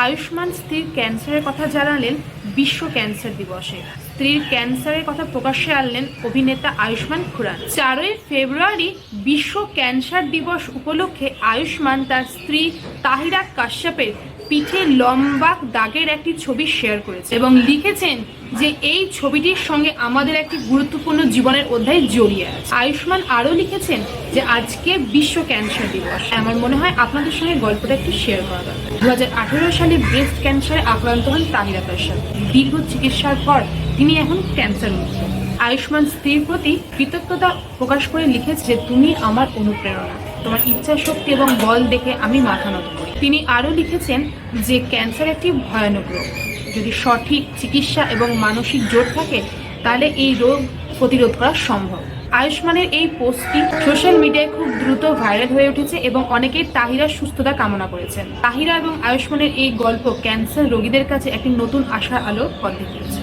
আয়ুষ্মান স্ত্রীর ক্যান্সারের কথা জানালেন বিশ্ব ক্যান্সার দিবসে। স্ত্রীর ক্যান্সারের কথা প্রকাশ্যে আনলেন অভিনেতা আয়ুষ্মান খুরান। চারই ফেব্রুয়ারি বিশ্ব ক্যান্সার দিবস উপলক্ষে আয়ুষ্মান তার স্ত্রী তাহিরা কাশ্যপের পিঠে লম্বা দাগের একটি ছবি শেয়ার করেছে এবং লিখেছেন যে এই ছবিটির সঙ্গে আমাদের একটি গুরুত্বপূর্ণ জীবনের অধ্যায় জড়িয়ে আছে। আয়ুষ্মান আরও লিখেছেন যে আজকে বিশ্ব ক্যান্সার দিবস। আমার মনে হয় আপনাদের সঙ্গে গল্পটা একটু শেয়ার করা দরকার। দু হাজার আঠেরো সালে ব্রেস্ট ক্যান্সারে আক্রান্ত হন তাহিরা কাশ্যপ দীর্ঘ চিকিৎসার পর তিনি এখন ক্যান্সার মুক্ত। আয়ুষ্মান স্ত্রীর প্রতি কৃতজ্ঞতা প্রকাশ করে লিখেছে যে, তুমি আমার অনুপ্রেরণা। তোমার ইচ্ছা শক্তি এবং বল দেখে আমি মাথা নত তিনি আরও লিখেছেন যে ক্যান্সার একটি ভয়ানক রোগ। যদি সঠিক চিকিৎসা এবং মানসিক জোর থাকে, তাহলে এই রোগ প্রতিরোধ করা সম্ভব। আয়ুষ্মানের এই পোস্টটি সোশ্যাল মিডিয়ায় খুব দ্রুত ভাইরাল হয়ে উঠেছে এবং অনেকেই তাহিরার সুস্থতা কামনা করেছেন। তাহিরা এবং আয়ুষ্মানের এই গল্প ক্যান্সার রোগীদের কাছে একটি নতুন আশার আলোর পথ দেখিয়েছে।